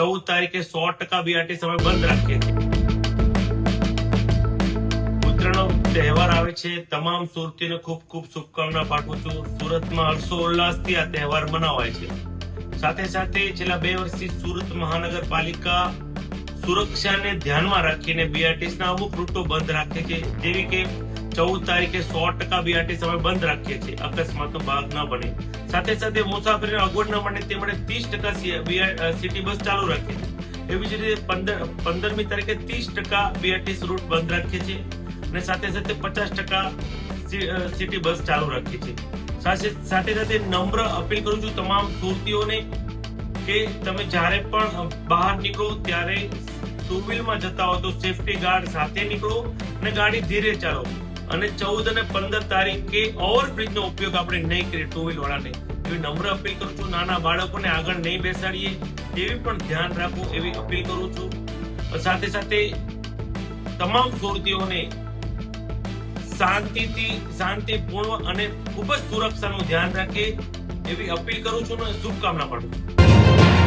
ચૌદ તારીખે સો ટકા બીઆરટી સમય બંધ રાખીએ છીએ તહેવાર આવે છે, તમામ સુરતીને ખૂબ ખૂબ શુભકામના પાઠવું છું. સુરતમાં હર્ષોલ્લાસથી આ તહેવાર મનાવાય છે. સાથે સાથે છેલ્લા બે વર્ષથી સુરત મહાનગરપાલિકા સુરક્ષાને ધ્યાનમાં રાખીને બીઆરટીસના અમુક રૂટો બંધ રાખે છે. જેવી કે ચૌદ તારીખે સો ટકા બીઆરટીએસ અમે બંધ રાખીએ છીએ. અકસ્માતનો ભાગ ન બને. સાથે સાથે મુસાફરીને અગવડ ન બને તે માટે ત્રીસ ટકા સિટી બસ ચાલુ રાખીએ છીએ. એવી જ રીતે પંદર પંદરમી તારીખે ત્રીસ ટકા બીઆરટીએસ રૂટ બંધ રાખીએ છીએ અને સાથે સાથે પચાસ ટકા સિટી બસ ચાલુ રાખીએ છીએ. સાથે સાથે નમ્ર અપીલ કરું છું તમામ સુરતીઓને કે તમે જ્યારે પણ બહાર નીકળો, ત્યારે ટુ વ્હીલમાં જતા હો તો સેફટી ગાર્ડ સાથે નીકળો અને ગાડી ધીરે ચાલો. અને ચૌદ અને પંદર તારીખે ઓવરબ્રિજ નો ઉપયોગ આપણે નહીં કરીએ ટુ વ્હીલ વાળાને. એવી નમ્ર અપીલ કરું છું, નાના બાળકોને આગળ નહીં બેસાડીએ એવી પણ ધ્યાન રાખવું એવી અપીલ કરું છું. સાથે સાથે તમામ સુરતીઓને શાંતિથી, શાંતિપૂર્ણ અને ખૂબ જ સુરક્ષાનું ધ્યાન રાખે, એવી અપીલ કરું છું અને શુભકામના પાઠવું છું.